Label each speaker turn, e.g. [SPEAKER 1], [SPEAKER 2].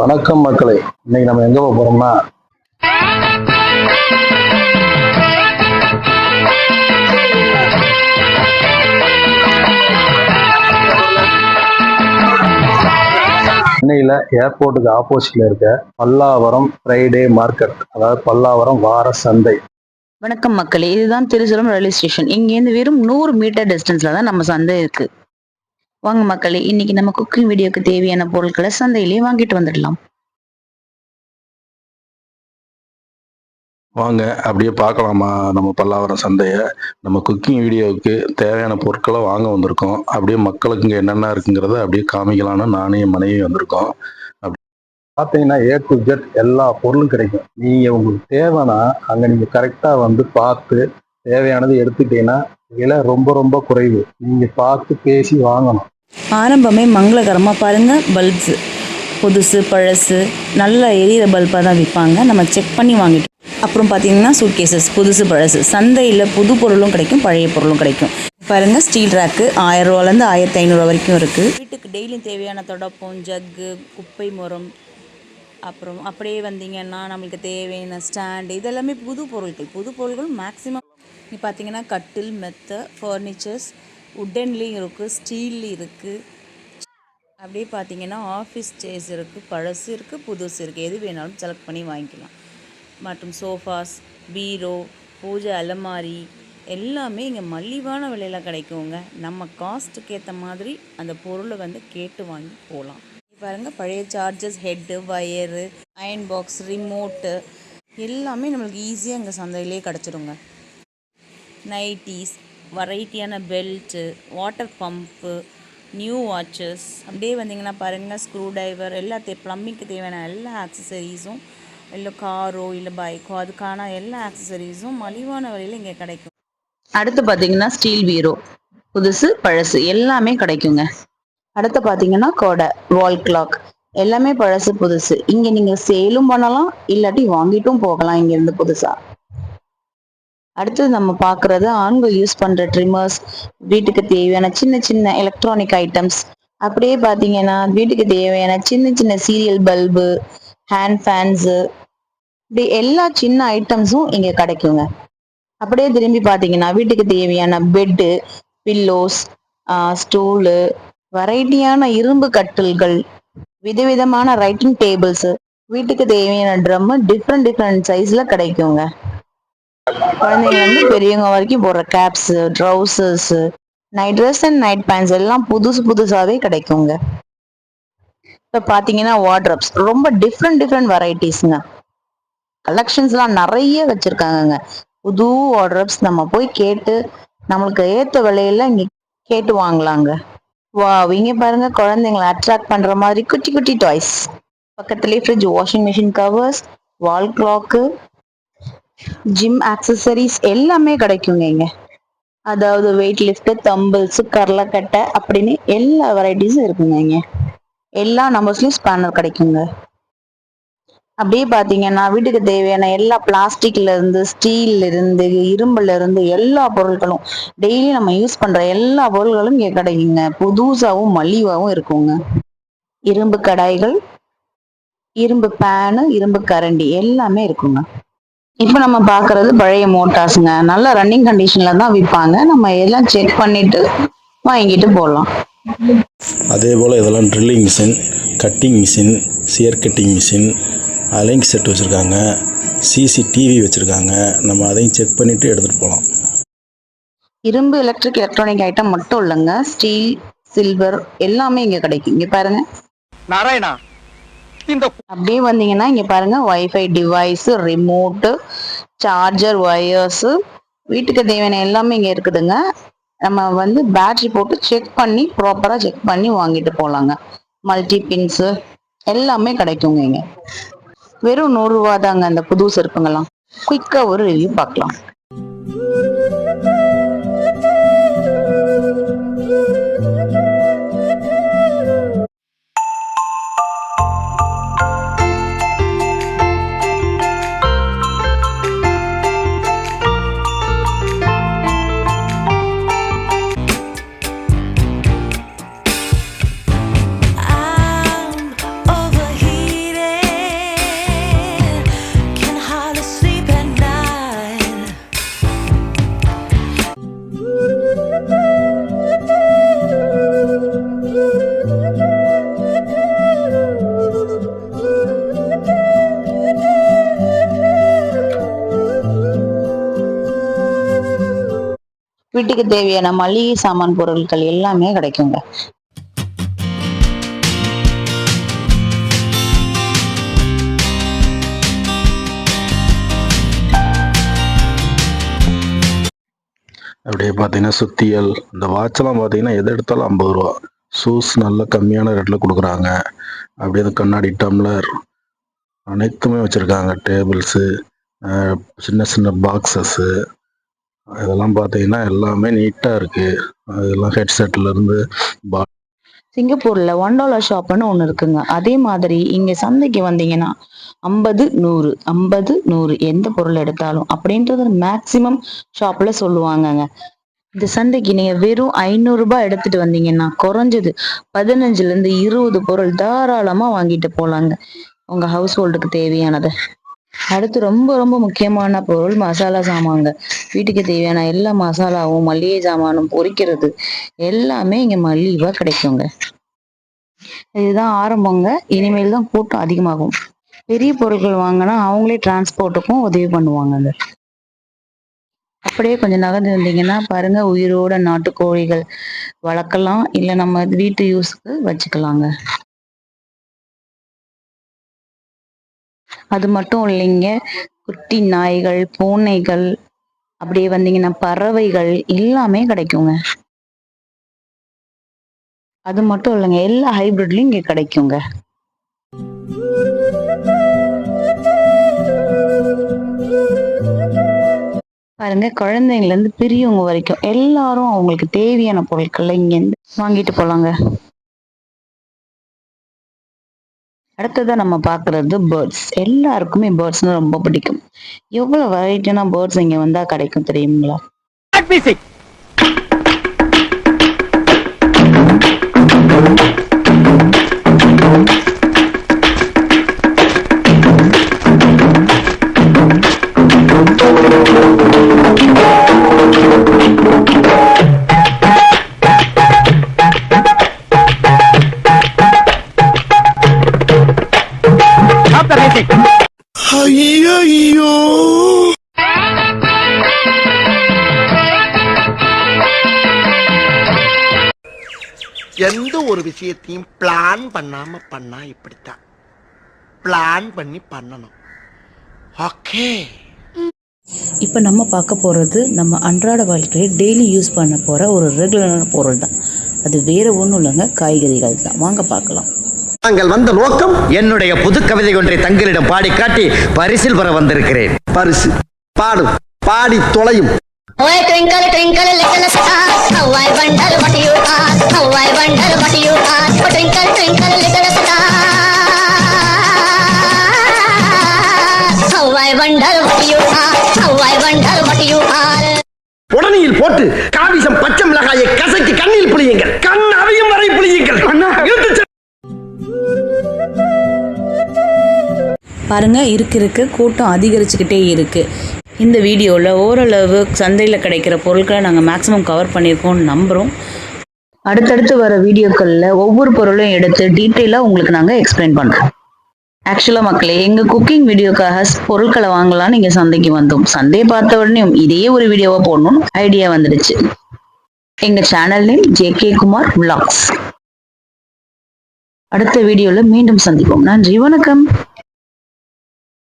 [SPEAKER 1] வணக்கம் மக்களே. இன்னைக்கு நம்ம எங்க போறோம்னா சென்னையில ஏர்போர்ட்டுக்கு ஆப்போசிட்ல இருக்க பல்லாவரம் ஃப்ரைடே மார்க்கெட் அதாவது பல்லாவரம் வார சந்தை.
[SPEAKER 2] வணக்கம் மக்களே இதுதான் திருச்சுரம் ரயில்வே ஸ்டேஷன் இங்கேருந்து வெறும் நூறு மீட்டர் டிஸ்டன்ஸ்ல தான் நம்ம சந்தை இருக்கு. வாங்க மக்களே இன்னைக்கு நம்ம குக்கிங் வீடியோக்கு தேவையான பொருட்களை சந்தையிலேயே வாங்கிட்டு வந்துடலாம்.
[SPEAKER 1] வாங்க அப்படியே பார்க்கலாமா? நம்ம பல்லாவரம் சந்தையை. நம்ம குக்கிங் வீடியோவுக்கு தேவையான பொருட்களை வாங்க வந்திருக்கோம். அப்படியே மக்களுக்கு இங்கே என்னென்ன இருக்குங்கிறத அப்படியே காமிக்கலாம்னு நானே என் மனைவி வந்திருக்கோம். அப்படி பார்த்தீங்கன்னா ஏ டு ஜெட் எல்லா பொருளும் கிடைக்கும். நீங்கள் உங்களுக்கு தேவைன்னா அங்கே நீங்கள் கரெக்டாக வந்து பார்த்து தேவையானது எடுத்துட்டீங்கன்னா விலை ரொம்ப ரொம்ப குறைவு. நீங்கள் பார்த்து பேசி வாங்கணும்.
[SPEAKER 2] ஆரம்பமே மங்களகரமா பாருங்க பல்ப்ஸ் புதுசு பழசு நல்ல எரியிற பல்பாக தான் விற்பாங்க. நம்ம செக் பண்ணி வாங்கிட்டு அப்புறம் பார்த்தீங்கன்னா சூட் கேசஸ் புதுசு பழசு. சந்தையில் புது பொருளும் கிடைக்கும் பழைய பொருளும் கிடைக்கும். பாருங்க ஸ்டீல் ரேக்கு ஆயிரம் ரூபாலேருந்து ஆயிரத்தி ஐநூறுரூவா வரைக்கும் இருக்குது வீட்டுக்கு டெய்லியும் தேவையான தொடப்பம் ஜக்கு குப்பை முரம் அப்புறம் அப்படியே வந்தீங்கன்னா நம்மளுக்கு தேவையான ஸ்டாண்டு இதெல்லாமே புது பொருட்கள். புது பொருட்கள் மேக்ஸிமம் நீ பார்த்தீங்கன்னா கட்டில் மெத்த ஃபர்னிச்சர்ஸ் உட்டன்லேயும் இருக்குது ஸ்டீல்லையும் இருக்குது அப்படியே பார்த்தீங்கன்னா ஆஃபீஸ் சேர்ஸ் இருக்குது பழசு இருக்குது புதுசு இருக்குது எது வேணாலும் செலக்ட் பண்ணி வாங்கிக்கலாம். மற்றும் சோஃபாஸ் பீரோ பூஜை அலமாரி எல்லாமே இங்கே மலிவான விலையில் கிடைக்குங்க. நம்ம காஸ்ட்டுக்கு ஏற்ற மாதிரி அந்த பொருளை வந்து கேட்டு வாங்கி போகலாம் பாருங்கள் பழைய chargers head wire iron box remote எல்லாமே நம்மளுக்கு ஈஸியாக இங்கே சந்தையிலே கிடச்சிருங்க நைட்டிஸ் வெரைட்டியான belt water pump new watches அப்படியே வந்தீங்கன்னா பாருங்கள் ஸ்க்ரூ ட்ரைவர் எல்லாத்தையும் ப்ளம்பிங்க்கு தேவையான எல்லா ஆக்சசரிஸும் இல்லை காரோ இல்லை பைக்கோ அதுக்கான எல்லா ஆக்சசரிஸும் மலிவான வழியில் இங்கே கிடைக்கும். அடுத்து பார்த்தீங்கன்னா ஸ்டீல் பீரோ புதுசு பழசு எல்லாமே கிடைக்குங்க. அடுத்து பார்த்தீங்கன்னா கொடை வால் கிளாக் எல்லாமே பழசு புதுசு. இங்கே நீங்கள் சேலும் பண்ணலாம் இல்லாட்டி வாங்கிட்டும் போகலாம் இங்கேருந்து புதுசாக அடுத்தது நம்ம பார்க்குறது ஆண்கள் யூஸ் பண்ணுற ட்ரிம்மர்ஸ் வீட்டுக்கு தேவையான சின்ன சின்ன எலக்ட்ரானிக் ஐட்டம்ஸ் அப்படியே பார்த்தீங்கன்னா வீட்டுக்கு தேவையான சின்ன சின்ன சீரியல் பல்பு ஹேண்ட் ஃபேன்ஸு இப்படி எல்லா சின்ன ஐட்டம்ஸும் இங்கே கிடைக்குங்க. அப்படியே திரும்பி பார்த்தீங்கன்னா வீட்டுக்கு தேவையான பெட்டு பில்லோஸ் ஸ்டூலு வெரைட்டியான இரும்பு கட்டில்கள் விதவிதமான ரைட்டிங் டேபிள்ஸு வீட்டுக்கு தேவையான ட்ரம்மு டிஃப்ரெண்ட் டிஃப்ரெண்ட் சைஸில் கிடைக்குங்க. குழந்தைங்க வந்து பெரியவங்க வரைக்கும் போடுற caps trousers night dress and night pants எல்லாம் புதுசு புதுசாவே கிடைக்குங்க. இப்போ பார்த்தீங்கன்னா வார்ட்ரப்ஸ் ரொம்ப டிஃப்ரெண்ட் டிஃப்ரெண்ட் வெரைட்டிஸ்ங்க கலெக்ஷன்ஸ்லாம் நிறைய வச்சிருக்காங்கங்க. புது வார்ட்ரப்ஸ் நம்ம போய் கேட்டு நம்மளுக்கு ஏற்ற விலையில இங்கே கேட்டு வாங்கலாங்க. வா இங்க பாருங்க குழந்தைங்களை அட்ராக்ட் பண்ணுற மாதிரி குட்டி குட்டி டாய்ஸ் பக்கத்துலேயே fridge washing machine covers wall clock gym accessories எல்லாமே கிடைக்குங்க இங்க. அதாவது வெயிட் லிஃப்ட் தம்பிள்ஸ் கரலக்கட்டை அப்படின்னு எல்லா வெரைட்டிஸும் இருக்குங்க இங்க. எல்லா நம்பர்ஸ்லயும் ஸ்பேனர் கிடைக்குங்க. அப்படியே பாத்தீங்கன்னா வீட்டுக்கு தேவையான எல்லா பிளாஸ்டிக்ல இருந்து ஸ்டீல்ல இருந்து இரும்புல இருந்து எல்லா பொருட்களும் டெய்லி நம்ம யூஸ் பண்ற எல்லா பொருட்களும் இங்க கிடைக்குங்க. புதுசாவும் மலிவாவும் இருக்குங்க. இரும்பு கடாய்கள் இரும்பு பேனு இரும்பு கரண்டி எல்லாமே இருக்குங்க. இப்போ நம்ம பார்க்கறது பழைய மோட்டார்ஸுங்க நல்ல ரன்னிங் கண்டிஷன்ல தான் விற்பாங்க நம்ம எல்லாம் செக் பண்ணிட்டு வாங்கிட்டு போகலாம்
[SPEAKER 3] அதே போல் இதெல்லாம் drilling machine cutting machine shear cutting machine அலைங் set வச்சுருக்காங்க. சிசிடிவி வச்சுருக்காங்க. நம்ம அதையும் செக் பண்ணிவிட்டு எடுத்துகிட்டு போகலாம்
[SPEAKER 2] இரும்பு எலக்ட்ரிக் எலக்ட்ரானிக் ஐட்டம் மட்டும் இல்லைங்க. ஸ்டீல் சில்வர் எல்லாமே இங்க கிடைக்கும். இங்க பாருங்க.
[SPEAKER 4] நாராயணா இந்த
[SPEAKER 2] அப்படியே வந்தீங்கன்னா இங்க பாருங்க WiFi device remote charger wires வீட்டுக்கு தேவையான எல்லாமே இங்க இருக்குதுங்க. நம்ம வந்து பேட்டரி போட்டு செக் பண்ணி ப்ராப்பரா செக் பண்ணி வாங்கிட்டு போலாங்க. மல்டி பின்ஸ் எல்லாமே கிடைக்குங்க இங்க. வெறும் நூறு ரூபா தாங்க அந்த புது செருப்புங்கெல்லாம். குயிக்கா ஒரு ரிவ்யூ பார்க்கலாம். வீட்டுக்கு தேவையான மளிகை சாமான் பொருட்கள் எல்லாமே கிடைக்குங்க.
[SPEAKER 1] அப்படியே பார்த்தீங்கன்னா சுத்தியல் இந்த வாட்செல்லாம் பார்த்தீங்கன்னா எதை எடுத்தாலும் ஐம்பது ரூபா. ஷூஸ் நல்ல கம்மியான ரேட்டில் கொடுக்குறாங்க. அப்படியே இந்த கண்ணாடி டம்ளர் அனைத்துமே வச்சுருக்காங்க. டேபிள்ஸு சின்ன சின்ன பாக்ஸஸ்ஸு இதெல்லாம் பார்த்தீங்கன்னா எல்லாமே நீட்டாக இருக்குது அதெல்லாம் ஹெட்செட்லேருந்து பா
[SPEAKER 2] சிங்கப்பூர்ல ஒன் டாலர் ஷாப்னு ஒன்று இருக்குங்க. அதே மாதிரி இங்க சந்தைக்கு வந்தீங்கன்னா ஐம்பது நூறு ஐம்பது நூறு எந்த பொருள் எடுத்தாலும் அப்படின்றது மேக்சிமம் ஷாப்ல சொல்லுவாங்கங்க. இந்த சந்தைக்கு நீங்க வெறும் ஐநூறு ரூபாய் எடுத்துட்டு வந்தீங்கன்னா குறைஞ்சது பதினஞ்சுல இருந்து இருபது பொருள் தாராளமா வாங்கிட்டு போலாங்க. உங்க ஹவுஸ் ஹோல்டுக்கு தேவையானதை. அடுத்து ரொம்ப ரொம்ப முக்கியமான பொருள் மசாலா சாமாங்க வீட்டுக்கு தேவையான எல்லா மசாலாவும் மல்லிகை சாமானும் பொரிக்கிறது எல்லாமே இங்க மலிவா கிடைக்குங்க. இதுதான் ஆரம்பங்க. இனிமேல் தான் கூட்டம் அதிகமாகும். பெரிய பொருட்கள் வாங்கினா அவங்களே டிரான்ஸ்போர்ட்டுக்கும் உதவி பண்ணுவாங்கங்க. அப்படியே கொஞ்சம் நகர்ந்து வந்தீங்கன்னா பாருங்க உயிரோட நாட்டுக்கோழிகள் வளர்க்கலாம். இல்லை நம்ம வீட்டு யூஸ்க்கு வச்சுக்கலாங்க. அது மட்டும் இல்லைங்க. குட்டி நாய்கள் பூனைகள் அப்படியே வந்தீங்கன்னா பறவைகள் எல்லாமே கிடைக்குங்க. அது மட்டும் இல்லைங்க. எல்லா ஹைபிரிட்லயும் இங்க கிடைக்குங்க. பாருங்க குழந்தைங்கள்ல இருந்து பெரியவங்க வரைக்கும் எல்லாரும் அவங்களுக்கு தேவையான பொருட்களை இங்க இருந்து வாங்கிட்டு போலாங்க. அடுத்ததாக நம்ம பாக்குறது பேர்ட்ஸ் எல்லாருக்குமே பேர்ட்ஸ்னா ரொம்ப பிடிக்கும். எவ்வளவு வெரைட்டியான பேர்ட்ஸ் இங்க வந்தா கிடைக்கும் தெரியுங்களா?
[SPEAKER 4] மியூசிக்
[SPEAKER 5] எந்த ஒரு விஷயத்தையும் பிளான் பண்ணாம பண்ணா இப்படித்தான். பிளான் பண்ணி பண்ணணும். ஓகே
[SPEAKER 2] இப்போ நம்ம பார்க்க போகிறது நம்ம அன்றாட வாழ்க்கையில் டெய்லி யூஸ் பண்ண போகிற ஒரு ரெகுலரான பொருள் தான். அது வேறு ஒன்றும் இல்லைங்க காய்கறிகள் தான். வாங்க பார்க்கலாம்.
[SPEAKER 6] நாங்கள் வந்த நோக்கம் என்னுடைய புது கவிதை ஒன்றை தங்களிடம் பாடி காட்டி பரிசில் பெற வந்திருக்கிறேன்.
[SPEAKER 5] பரிசு. பாடும் பாடி தொலையும். போட்டு காவிசம் பச்சை மிளகாயை கசக்கி கண்ணில் புளியுங்கள் கண் அவையும் வரை புளியுங்கள்.
[SPEAKER 2] பாருங்க இருக்க இருக்க. கூட்டம் அதிகரிச்சுக்கிட்டே இருக்கு. இந்த வீடியோவில் ஓரளவு சந்தையில் கிடைக்கிற பொருட்களை நாங்கள் மேக்ஸிமம் கவர் பண்ணியிருக்கோம்னு நம்புகிறோம் அடுத்தடுத்து வர வீடியோக்களில் ஒவ்வொரு பொருளும் எடுத்து டீட்டெயிலாக உங்களுக்கு நாங்கள் எக்ஸ்பிளைன் பண்ணுறோம் ஆக்சுவலாக மக்களே எங்கள் குக்கிங் வீடியோக்காக பொருட்களை வாங்கலாம் நீங்கள் சந்தைக்கு வந்தோம். சந்தையை பார்த்த உடனே இதே ஒரு வீடியோவா போடணும்னு ஐடியா வந்துடுச்சு. எங்கள் channel name JK Kumar vlogs அடுத்த வீடியோவில் மீண்டும் சந்திப்போம். நன்றி வணக்கம்.